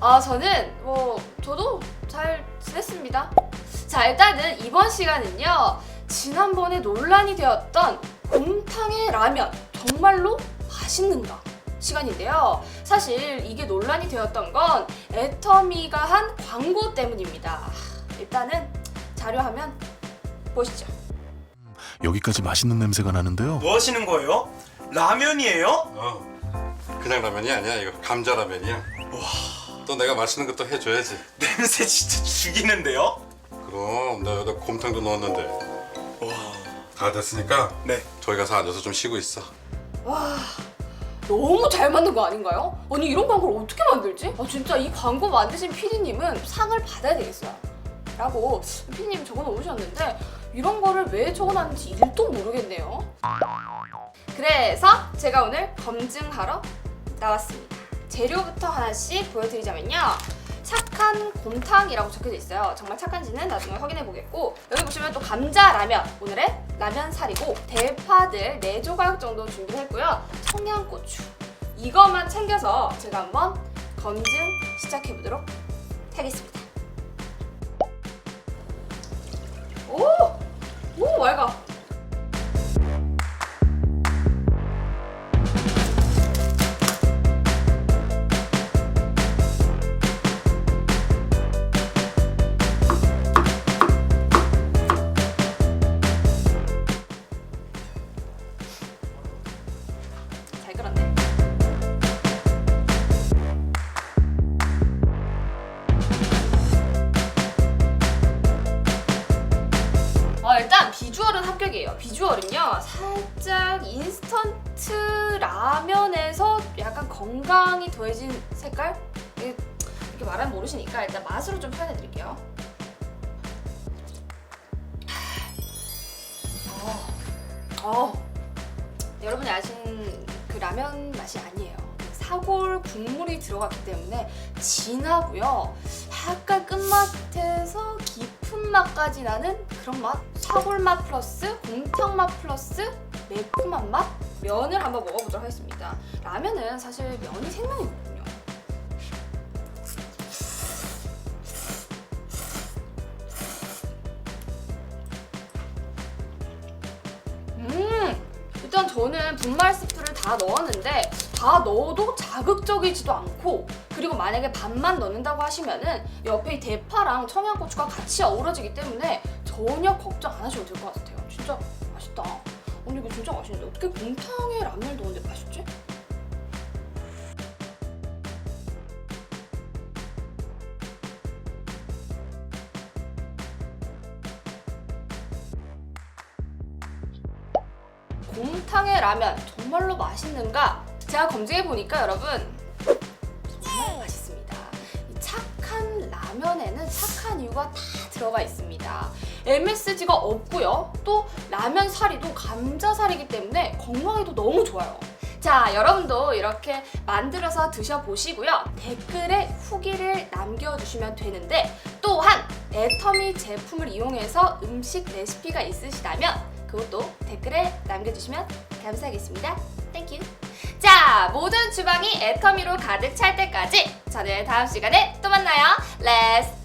아 저는 뭐 저도 잘 지냈습니다. 자 일단은 이번 시간은요 지난번에 논란이 되었던 곰탕의 라면 정말로 맛있는가 시간인데요. 사실 이게 논란이 되었던 건 애터미가 한 광고 때문입니다. 일단은 자료화면 보시죠. 여기까지 맛있는 냄새가 나는데요. 뭐 하시는 거예요? 라면이에요? 어 그냥 라면이 아니야 이거 감자 라면이야 와. 또 내가 맛있는 것도 해줘야지 냄새 진짜 죽이는데요? 그럼 나 여기다 곰탕도 넣었는데 와, 다 됐으니까 네. 저기 가서 앉아서 좀 쉬고 있어 와 너무 잘 만든 거 아닌가요? 아니 이런 광고를 어떻게 만들지? 아, 진짜 이 광고 만드신 PD님은 상을 받아야 되겠어요. 라고 PD님이 적어놓으셨는데 이런 거를 왜 적어놨는지 일도 모르겠네요. 그래서 제가 오늘 검증하러 나왔습니다. 재료부터 하나씩 보여드리자면요. 착한 곰탕이라고 적혀져 있어요. 정말 착한지는 나중에 확인해 보겠고 여기 보시면 또 감자 라면 오늘의 라면 살이고 대파들 4조각 정도 준비했고요. 청양고추 이것만 챙겨서 제가 한번 검증 시작해 보도록 하겠습니다. 그렸네. 어, 일단 비주얼은 합격이에요. 비주얼은요, 살짝 인스턴트 라면에서 약간 건강이 더해진 색깔? 이렇게 말하면 모르시니까 일단 맛으로 좀 표현해 드릴게요. 어, 어, 여러분이 아시는 그 라면 맛이 아니에요. 사골 국물이 들어갔기 때문에 진하고요. 약간 끝맛에서 깊은 맛까지 나는 그런 맛. 사골 맛 플러스 곰탕 맛 플러스 매콤한 맛. 면을 한번 먹어보도록 하겠습니다. 라면은 사실 면이 생명이거든요. 일단 저는 분말 스프를 다 넣었는데 다 넣어도 자극적이지도 않고 그리고 만약에 반만 넣는다고 하시면은 옆에 이 대파랑 청양고추가 같이 어우러지기 때문에 전혀 걱정 안 하셔도 될 것 같아요. 진짜 맛있다. 오늘 이거 진짜 맛있는데 어떻게 곰탕에 라면을 넣었는데 맛있지? 곰탕에 라면 정말로 맛있는가? 제가 검증해 보니까 여러분 정말 맛있습니다. 이 착한 라면에는 착한 이유가 다 들어가 있습니다. MSG가 없고요. 또 라면 사리도 감자 사리이기 때문에 건강에도 너무 좋아요. 자, 여러분도 이렇게 만들어서 드셔보시고요. 댓글에 후기를 남겨주시면 되는데 또한 애터미 제품을 이용해서 음식 레시피가 있으시다면 그것도 댓글에 남겨주시면 감사하겠습니다. 땡큐. 자, 모든 주방이 애터미로 가득 찰 때까지 저는 다음 시간에 또 만나요. Let's!